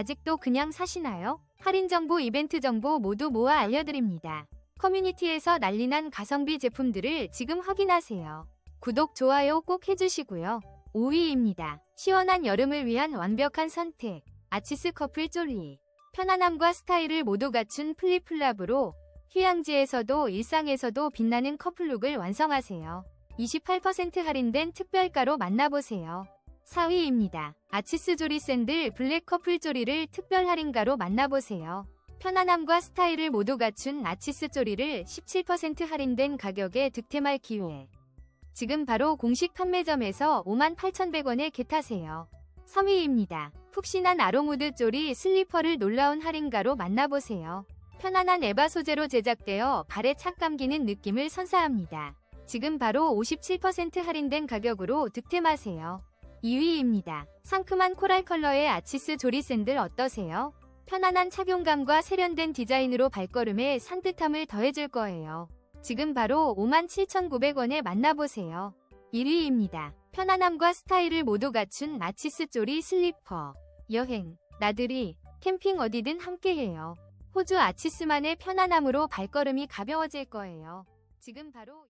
아직도 그냥 사시나요? 할인 정보, 이벤트 정보 모두 모아 알려드립니다. 커뮤니티에서 난리난 가성비 제품들을 지금 확인하세요. 구독, 좋아요 꼭 해주시고요. 5위입니다. 시원한 여름을 위한 완벽한 선택. 아치스 커플 쫄리. 편안함과 스타일을 모두 갖춘 플립플랍으로 휴양지에서도 일상에서도 빛나는 커플룩을 완성하세요. 28% 할인된 특별가로 만나보세요. 4위입니다. 아치스 조리 샌들 블랙 커플 조리를 특별 할인가로 만나보세요. 편안함과 스타일을 모두 갖춘 아치스 조리를 17% 할인된 가격에 득템할 기회. 지금 바로 공식 판매점에서 58,100원에 겟하세요. 3위입니다. 푹신한 아로무드 조리 슬리퍼를 놀라운 할인가로 만나보세요. 편안한 에바 소재로 제작되어 발에 착 감기는 느낌을 선사합니다. 지금 바로 57% 할인된 가격으로 득템하세요. 2위입니다. 상큼한 코랄 컬러의 아치스 조리 샌들 어떠세요? 편안한 착용감과 세련된 디자인으로 발걸음에 산뜻함을 더해줄 거예요. 지금 바로 57,900원에 만나보세요. 1위입니다. 편안함과 스타일을 모두 갖춘 아치스 조리 슬리퍼. 여행, 나들이, 캠핑 어디든 함께해요. 호주 아치스만의 편안함으로 발걸음이 가벼워질 거예요. 지금 바로